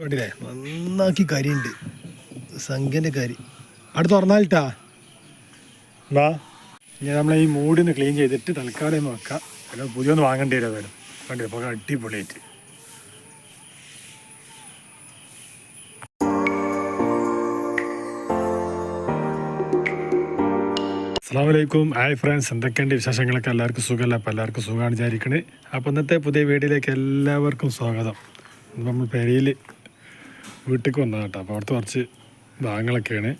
കണ്ടില്ലേ നന്നാക്കി കരിയുണ്ട്. സംഖ്യന്റെ കരി. അടുത്ത് തുറന്നാലിട്ടാ? വാ ഇനി നമ്മളെ ഈ മൂടിന്ന് ക്ലീൻ ചെയ്തിട്ട് തൽക്കാലം വെക്കാം. അല്ല പുതിയൊന്ന് വാങ്ങേണ്ടി വരും വരും കണ്ടില്ലേ ഇപ്പോൾ അടിപൊളിയായിട്ട്. അസ്സാം വലൈക്കും ഹായ് ഫ്രണ്ട്സ് എന്തൊക്കെയുണ്ട് വിശേഷങ്ങളൊക്കെ? എല്ലാവർക്കും സുഖമല്ല? അപ്പോൾ എല്ലാവർക്കും സുഖമാണ് വിചാരിക്കണേ. അപ്പോൾ ഇന്നത്തെ പുതിയ വീഡിയോയിലേക്ക് എല്ലാവർക്കും സ്വാഗതം. നമ്മൾ പെരയിൽ വീട്ടിലേക്ക് വന്നതാണ് കേട്ടോ. അപ്പോൾ അവിടുത്തെ കുറച്ച് ഭാഗങ്ങളൊക്കെയാണ്.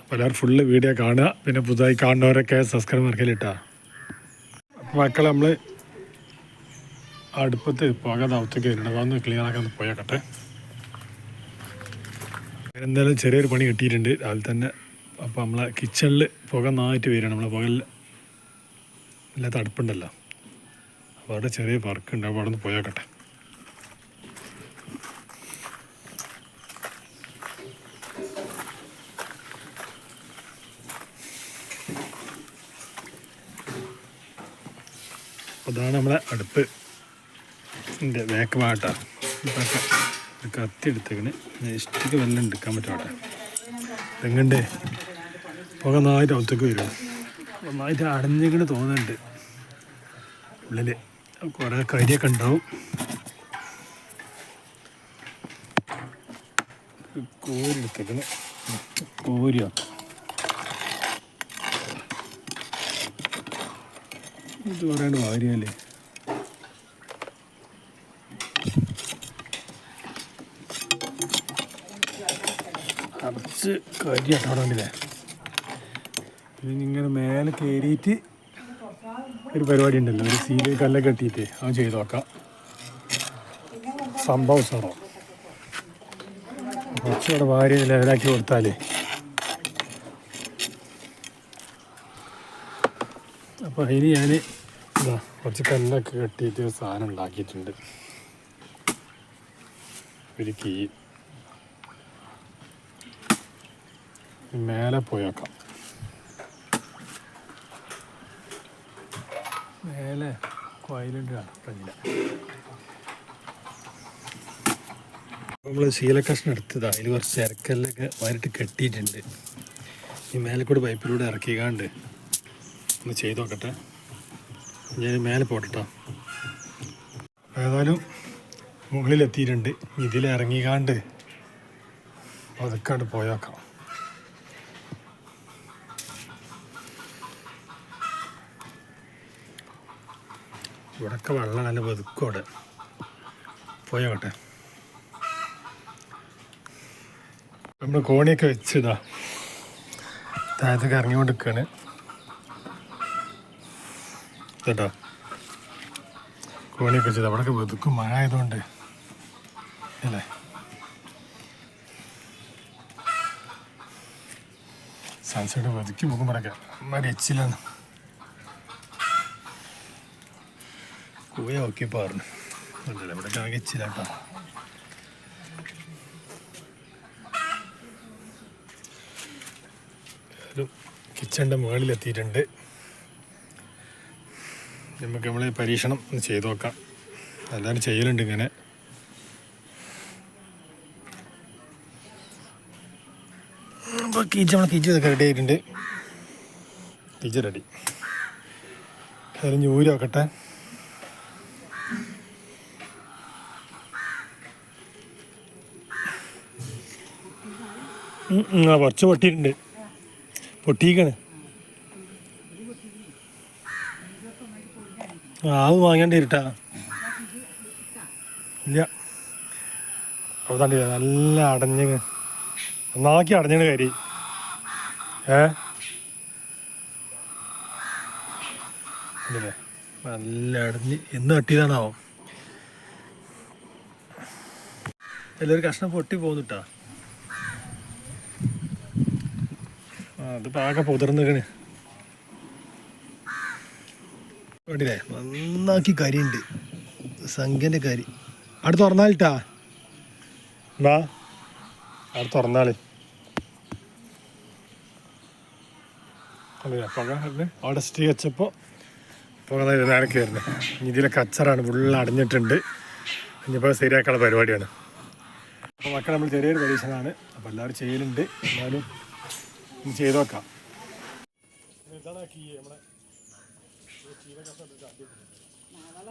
അപ്പോൾ എല്ലാവരും ഫുള്ള് വീഡിയോ കാണുക. പിന്നെ പുതുതായി കാണുന്നവരൊക്കെ സബ്സ്ക്രൈബ് മാർക്കിലിട്ടാ അപ്പോൾ മക്കളെ നമ്മൾ അടുപ്പത്ത് പുക ദൗത്തൊക്കെ വരുന്നുണ്ട് അതൊന്ന് ക്ലിയർ ആക്കാൻ പോയാക്കട്ടെ. എന്തായാലും ചെറിയൊരു പണി കിട്ടിയിട്ടുണ്ട്. രാവിലെ തന്നെ അപ്പോൾ നമ്മളെ കിച്ചണിൽ പുക നന്നായിട്ട് വരികയാണ്. നമ്മളെ പുകയിൽ ഇല്ലാത്ത അടുപ്പുണ്ടല്ലോ അപ്പോൾ അവിടെ ചെറിയ വർക്കുണ്ട് അപ്പോൾ അവിടെ നിന്ന് പോയേക്കട്ടെ. അതാണ് നമ്മുടെ അടുപ്പ്. ഇതിന്റെ ബാക്ക് ഭാഗത്താണ് കത്തി എടുത്തേക്കണ് ഇഷ്ടക്ക് വെള്ളം എടുക്കാൻ പറ്റും അവിടെ. എങ്ങണ്ടേ പുക നന്നായിട്ട് ഒത്തക്ക് വരും. നന്നായിട്ട് അടഞ്ഞിങ്ങനെ തോന്നുന്നുണ്ട്. ഉള്ളിൽ കുറേ കരിയൊക്കെ ഉണ്ടാവും. കോരി എടുത്തേക്കണ് കോരിയോ ഇത് പറയാണ്ട് വാരിയല്ലേ? അടച്ച് കരി അട്ടാടല്ലേ ഇങ്ങനെ മേലെ കയറിയിട്ട് ഒരു പരിപാടി ഉണ്ടല്ലോ ഒരു സീൽ കല്ലൊക്കെ കെട്ടിയിട്ട് അത് ചെയ്ത് നോക്കാം സംഭവം സാറോ കുറച്ചുകൂടെ വാരി ലെവലാക്കി കൊടുത്താലേ അപ്പോൾ അതിന് ഞാൻ ഇതാ കുറച്ച് കല്ലൊക്കെ കെട്ടിയിട്ട് ഒരു സാധനം ഉണ്ടാക്കിയിട്ടുണ്ട്. ഒരു കീ. മേലെ പോയേക്കാം മേലെ നമ്മൾ ശീലക്കഷ്ണം എടുത്തതാ. അതിൽ കുറച്ച് ചരക്കല്ലൊക്കെ വാരിട്ട് കെട്ടിയിട്ടുണ്ട്. ഈ മേലെ കൂടെ പൈപ്പിലൂടെ ഇറക്കിക്കാണ്ട് ഒന്ന് ചെയ്ത് നോക്കട്ടെ. ഞാൻ മേലെ പോട്ടെട്ടോ. ഏതായാലും മുകളിലെത്തിയിട്ടുണ്ട്. ഇതിലിറങ്ങിക്കാണ്ട് അതൊക്കെ പോയേക്കാം. ഇവിടൊക്കെ വെള്ളം നല്ല വെതുക്കോടെ പോയോട്ടെ നമ്മൾ കോണിയൊക്കെ വെച്ചതാ താഴത്തൊക്കെ ഇറങ്ങിക്കൊണ്ട് നിൽക്കുകയാണ് കേട്ടോ. കോണിയൊക്കെ ചെയ്ത്. അവിടെയൊക്കെ വെതുക്കും മഴ ആയതുകൊണ്ട്. അല്ലേ? സൺസെറ്റ് വെതുക്കി പോകുമ്പോഴൊക്കെ അമ്മ രച്ചിലാണ് കൂയ നോക്കി പറഞ്ഞു അല്ലല്ല ഇവിടെ ആകെ എച്ചില്ല കേട്ടോ കിച്ചണിന്റെ മുകളിലെത്തിയിട്ടുണ്ട്. നമുക്ക് നമ്മൾ പരീക്ഷണം ഒന്ന് ചെയ്ത് നോക്കാം. എല്ലാവരും ചെയ്യലുണ്ട് ഇങ്ങനെ. അപ്പോൾ കീച്ച നമ്മളെ കീച്ച ഇതൊക്കെ റെഡി ആയിട്ടുണ്ട്. കീച്ച റെഡി അതിന് ഊരി നോക്കട്ടെ ആ കുറച്ച് പൊട്ടിയിട്ടുണ്ട്. പൊട്ടിയിക്കാണ് അത് വാങ്ങേണ്ടി ഇരുട്ടാ. ഇല്ല. അതാണ്ടി നല്ല അടഞ്ഞ് നന്നാക്കി അടഞ്ഞാണ് കരി ഏ? നല്ല അടഞ്ഞ്. എന്ന് തട്ടിയതാണാവോ? എല്ലാവരും കഷ്ണം പൊട്ടി പോന്നിട്ടാ. ആ അതിപ്പോൾ ആകെ പുതിർന്നിക്കണ് കണ്ടില്ലേ? നന്നാക്കി കരിയുണ്ട് സംഖ്യന്റെ കരി. അവിടെ തുറന്നാലിട്ടാ വാ. അവിടെ തുറന്നാളി. അവിടെ സ്റ്റേ വെച്ചപ്പോൾ പുക നേരൊക്കെ വരുന്നത് ഇതിലെ കച്ചറാണ് ഫുള്ള് അടഞ്ഞിട്ടുണ്ട്. ഇനിയിപ്പോൾ ശരിയാക്കാനുള്ള പരിപാടിയാണ്. അപ്പോൾ മക്കൾ നമ്മൾ ചെറിയൊരു പരീക്ഷണമാണ് അപ്പോൾ എല്ലാവരും ചെയ്യലുണ്ട്. എന്നാലും ചെയ്ത് നോക്കാം. ഇതാണ് കീ നമ്മളെ നാളെ അടുക്കളയ്ക്ക് വരില്ലേ മൂടാനാല് മറ്റേ മഴ ഉള്ളൂ മഴ കൂടെ മഴ വരി വെള്ളം അടിച്ചിട്ട് കിടന്നു ഇനി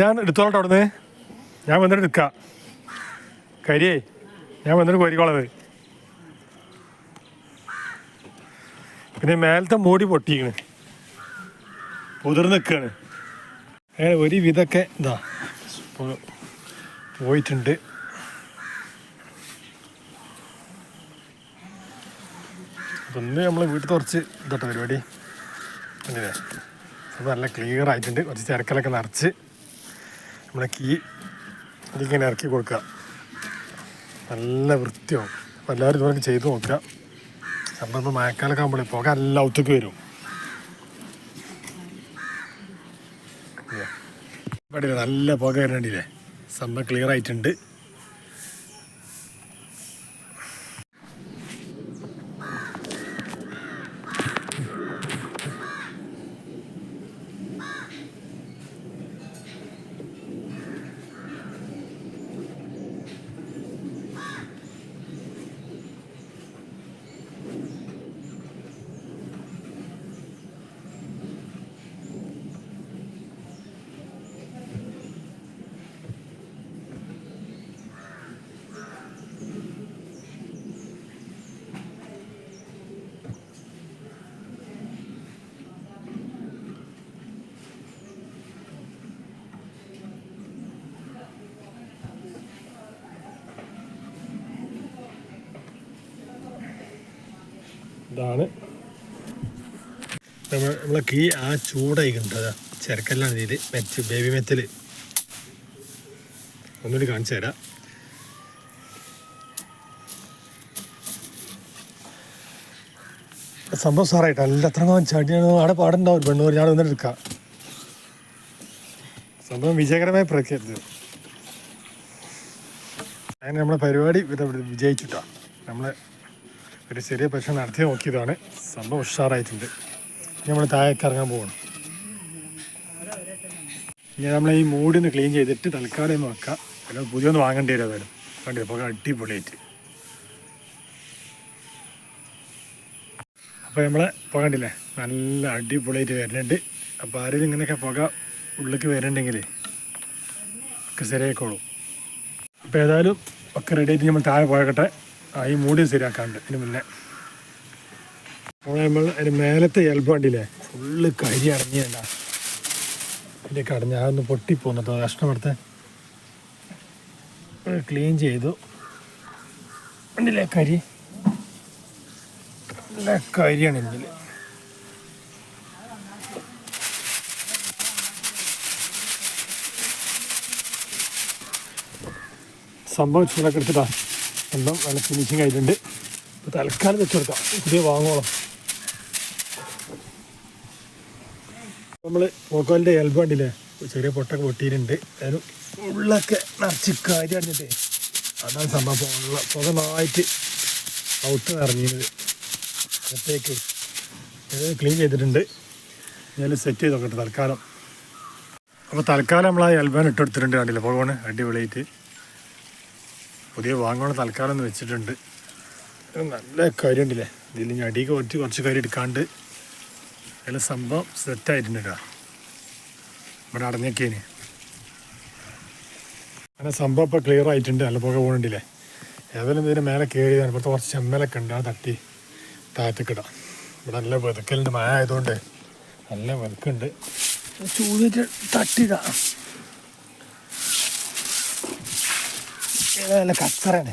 ഞാൻ എടുത്തോളട്ടെ അവിടുന്ന്. ഞാൻ വന്നിട്ട് നിൽക്കാം. കരിയേ ഞാൻ വന്നിട്ട് കോരിക്കോളത് പിന്നെ മേലത്തെ മൂടി പൊട്ടിക്കണ് പുതിർന്ന് നിൽക്കുകയാണ് അങ്ങനെ ഒരു വിധമൊക്കെ ഇതാ പോയിട്ടുണ്ട്. അപ്പം ഇന്ന് നമ്മൾ വീട്ടിൽ കുറച്ച് ഇതട്ടെ പരിപാടി. അല്ലേ അത് നല്ല ക്ലിയർ ആയിട്ടുണ്ട്. കുറച്ച് ചിരക്കലൊക്കെ നിറച്ച് നമ്മൾ കീ ഇതിങ്ങനെ ഇറക്കി കൊടുക്കുക. നല്ല വൃത്തിയാവും. അപ്പോൾ എല്ലാവരും ഇതുപോലെ ചെയ്ത് നോക്കുക. അപ്പം ഇപ്പോൾ മഴക്കാലൊക്കെ ആകുമ്പോൾ പുക എല്ലാം ഒത്തുക്ക് വരും. നല്ല പുക വരണ്ടില്ലേ സംഭവം ക്ലിയർ ആയിട്ടുണ്ട്. ഇതാണ്. നമ്മൾ നമ്മളെ കീ ആ അതാ ചിരക്കല്ലാണ് ഇതിൽ മെറ്റ് ബേബി മെറ്റൽ ഒന്നുകൂടി കാണിച്ചു തരാം. സംഭവം സാറായിട്ട് അല്ല അത്ര ചടിയാണ്. അവിടെ പാടുണ്ടാവും പെണ്ണൂർ ഞാൻ വന്നിട്ട് എടുക്കാം. സംഭവം വിജയകരമായി പ്രഖ്യാപിച്ചത് അങ്ങനെ നമ്മളെ പരിപാടി വിജയിച്ചിട്ടാണ് നമ്മളെ ഒരു ചെറിയ പരീക്ഷ നടത്തി നോക്കിയതാണ്. സംഭവം ഉഷാറായിട്ടുണ്ട്. ഇനി നമ്മൾ താഴേക്ക് ഇറങ്ങാൻ പോകണം ഇനി നമ്മൾ ഈ മൂടിന്ന് ക്ലീൻ ചെയ്തിട്ട് തൽക്കാലം ഒന്ന് വെക്കാം. അല്ലെങ്കിൽ പുതിയൊന്ന് വാങ്ങേണ്ടി വരും അതായത് കണ്ടില്ല അപ്പോൾ അടിപൊളിയായിട്ട്. അപ്പോൾ നമ്മൾ പുക കണ്ടില്ലേ? നല്ല അടിപൊളിയായിട്ട് വരുന്നുണ്ട്. അപ്പോൾ ആരെങ്കിലും ഇങ്ങനെയൊക്കെ പുക ഉള്ളിലേക്ക് വരുന്നുണ്ടെങ്കിൽ ഒക്കെ ശരിയായിക്കോളും. അപ്പോൾ ഏതായാലും ഒക്കെ റെഡി ആയിട്ട് നമ്മൾ താഴെ പോയക്കട്ടെ. ഈ മൂടി ശരിയാക്കാണ്ട് ഇതിന് മുന്നേ. നമ്മൾ അതിന് മേലത്തെ എൽബാണ്ടില്ലേ ഫുള്ള് കരി അടങ്ങിയല്ല അതിന്റെ കടഞ്ഞ അതൊന്ന് പൊട്ടിപ്പോന്നിട്ടോ കഷ്ടപ്പെടുത്തെ ക്ലീൻ ചെയ്തു. കണ്ടില്ലേ കരി. നല്ല കരിയാണ് ഇതിൽ സംഭവം ചൂടൊക്കെ എടുത്തിട്ടാ. എല്ലാം നല്ല ഫിനിഷിങ് ആയിട്ടുണ്ട്. ഇപ്പോൾ തൽക്കാലം വെച്ചെടുക്കാം. പുതിയ വാങ്ങോളാം നമ്മൾ പോക്കോലിന്റെ എൽബോ ഉണ്ടല്ലേ ചെറിയ പൊട്ടൊക്കെ പൊട്ടിയിട്ടുണ്ട്. അതിന് ഉള്ളൊക്കെ നിറച്ച് കാര്യം അടിഞ്ഞിട്ട് അതാണ് സംഭവം. ഉള്ള പുക നന്നായിട്ട് ഔട്ട് നിറഞ്ഞിരുന്നത്. അകത്തേക്ക് ക്ലീൻ ചെയ്തിട്ടുണ്ട്. ഞാൻ സെറ്റ് ചെയ്ത് നോക്കട്ടെ തൽക്കാലം. അപ്പോൾ തൽക്കാലം നമ്മൾ ആ എൽബോൻ ഇട്ടെടുത്തിട്ടുണ്ട് കണ്ടില്ല? പോകണ് അടിപൊളിയായിട്ട്. പുതിയ വാങ്ങണം തൽക്കാലം ഒന്ന് വെച്ചിട്ടുണ്ട്. നല്ല കാര്യം ഉണ്ടല്ലേ ഇതിൽ ഞാൻ അടിക്ക് കുറച്ച് കുറച്ച് കാര്യം എടുക്കാണ്ട് അതിൽ സംഭവം സെറ്റായിട്ടുണ്ട് കേട്ടോ. ഇവിടെ അടഞ്ഞേക്കേന് അങ്ങനെ സംഭവം ഇപ്പോൾ ക്ലിയർ ആയിട്ടുണ്ട്. നല്ല പുക പോകണ്ടില്ലേ ഏതായാലും ഇതിന് മേലെ കയറിയതാണ് ഇപ്പോഴത്തെ കുറച്ച് ചെമ്മലൊക്കെ ഉണ്ട്. ആ തട്ടി താഴത്തേക്കിടാം ഇവിടെ നല്ല വെതുക്കലുണ്ട്. മഴ ആയതുകൊണ്ട് നല്ല വെതുക്കുണ്ട്. ചൂടിട്ട് തട്ടിടാം. നല്ല കച്ചറയാണ്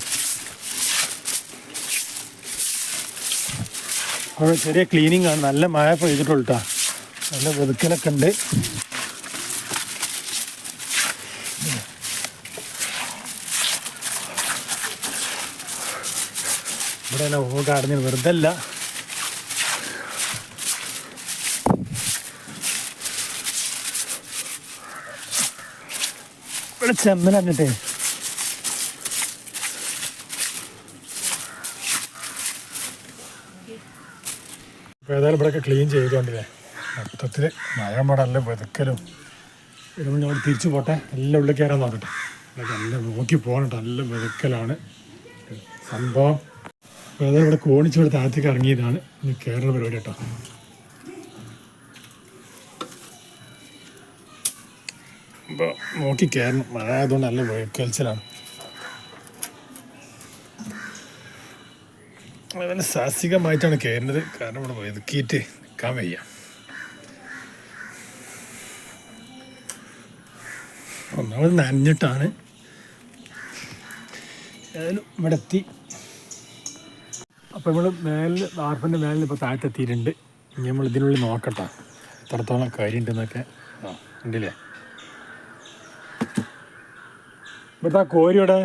അവിടെ ചെറിയ ക്ലീനിങ് ആണ്. നല്ല മഴ പെയ്തിട്ടുള്ളൂ നല്ല വെതുക്കലൊക്കെ ഉണ്ട്. ഇവിടെ തന്നെ ഓ കാടുന്നത് വെറുതെ അല്ല. ഇവിടെ ചെമ്മലാന്നിട്ടേ. ഏതായാലും ഇവിടെയൊക്കെ ക്ലീൻ ചെയ്തുകൊണ്ടില്ലേ മൊത്തത്തിൽ മഴ മടല്ല വെതുക്കലും. വരുമ്പോൾ ഞങ്ങൾ തിരിച്ചു പോട്ടെ. എല്ലാം ഉള്ളിൽ കയറാൻ നോക്കട്ടെ. ഇതൊക്കെ നല്ല നോക്കി പോകണം നല്ല വെതുക്കലാണ്. സംഭവം. ഏതായാലും ഇവിടെ കോണിച്ച് ഇവിടെ താഴത്തേക്ക് ഇറങ്ങിയതാണ്. ഇനി കയറുന്ന പരിപാടി കേട്ടോ. അപ്പോൾ നോക്കി കയറണം മഴ ആയതുകൊണ്ട് നല്ല വെക്കൽച്ചിലാണ് അതുപോലെ സാഹസികമായിട്ടാണ് കയറുന്നത്. കാരണം ഇവിടെ വെതുക്കിയിട്ട് നിൽക്കാൻ വയ്യ. ഒന്നാമത് നനഞ്ഞിട്ടാണ് ഏതായാലും ഇവിടെ എത്തി. അപ്പോൾ നമ്മൾ മേലിൽ വാർപ്പിന്റെ മേലിൽ ഇപ്പോൾ താഴത്തെത്തിയിട്ടുണ്ട്. ഇനി നമ്മൾ ഇതിനുള്ളിൽ നോക്കട്ടെ. എത്രത്തോളം കാര്യമുണ്ടെന്നൊക്കെ. ആ ഉണ്ടല്ലേ? ഇവിടുത്തെ കോരിയുടെ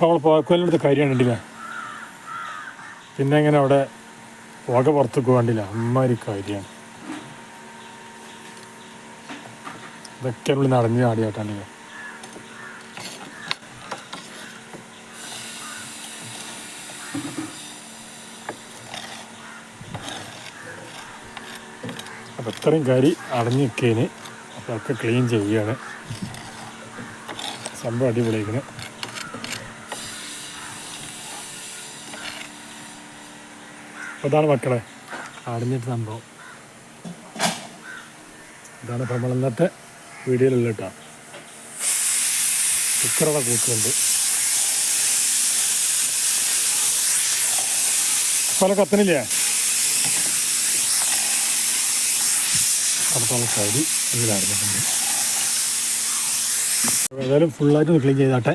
നമ്മൾ പോക്കോലിനടുത്ത് കാര്യമാണ് കണ്ടില്ല പിന്നെ എങ്ങനെ അവിടെ പുക പുറത്തേക്ക് വേണ്ടില്ല അമ്മാതിരി കാര്യമാണ്. ഇതൊക്കെ ഉള്ളിൽ നടഞ്ഞ് ചാടിയായിട്ടാണ് അപ്പം ഇത്രയും കരി അടഞ്ഞു നിൽക്കേന് അപ്പോൾ ഒക്കെ ക്ലീൻ ചെയ്യുകയാണ് സംഭവം അടിപൊളിയാക്കണ് ഇതാണ് മക്കളെ അടിഞ്ഞിട്ട് സംഭവം. ഇതാണ് നമ്മൾ ഇന്നത്തെ വീഡിയോയിലുള്ള കേട്ടോ. കുക്കറുടെ കൂട്ടുന്നുണ്ട് പല കത്തനില്ലേ? അടുത്തുള്ള സൈഡ് ഇതിലായിരുന്നു. ഏതായാലും ഫുള്ളായിട്ട് ക്ലീൻ ചെയ്താട്ടെ.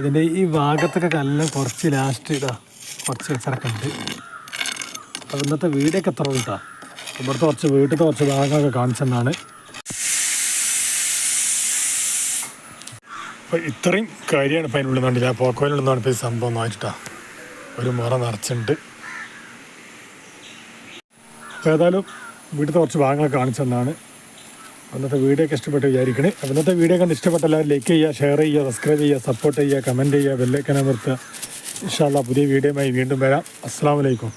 ഇതിന്റെ ഈ ഭാഗത്തൊക്കെ കല്ല് കുറച്ച് ലാസ്റ്റ് ഇതാ കുറച്ച് സ്ഥലമൊക്കെ ഉണ്ട്. അപ്പോൾ ഇന്നത്തെ വീടൊക്കെ എത്ര കൂട്ടാണ് ഇവിടുത്തെ കുറച്ച് വീട്ടിലത്തെ കുറച്ച് ഭാഗങ്ങളൊക്കെ കാണിച്ചെന്നാണ് അപ്പോൾ ഇത്രയും കാര്യമാണ് ഇപ്പം അതിനുള്ളിൽ നിന്നുണ്ട്. ഞാൻ പോക്കോയിൽ നിന്നാണ് ഇപ്പോൾ ഈ സംഭവം നോക്കിട്ടാ ഒരു മുറ നിറച്ചുണ്ട് അപ്പോൾ ഏതായാലും വീട്ടിലത്തെ കുറച്ച് ഭാഗങ്ങളൊക്കെ കാണിച്ചെന്നാണ് അന്നത്തെ വീഡിയോ ഒക്കെ ഇഷ്ടപ്പെട്ട് വിചാരിക്കണേ. അപ്പോൾ ഇന്നത്തെ വീഡിയോ കണ്ട് ഇഷ്ടപ്പെട്ട എല്ലാവരും ലൈക്ക് ചെയ്യുക ഷെയർ ചെയ്യുക സബ്സ്ക്രൈബ് ചെയ്യുക സപ്പോർട്ട് ചെയ്യുക കമന്റ് ചെയ്യുക ബെല്ലൈക്കൻ ഇൻഷാല്ല പുതിയ വീഡിയോയുമായി വീണ്ടും വരാം. അസ്സാം വലൈക്കും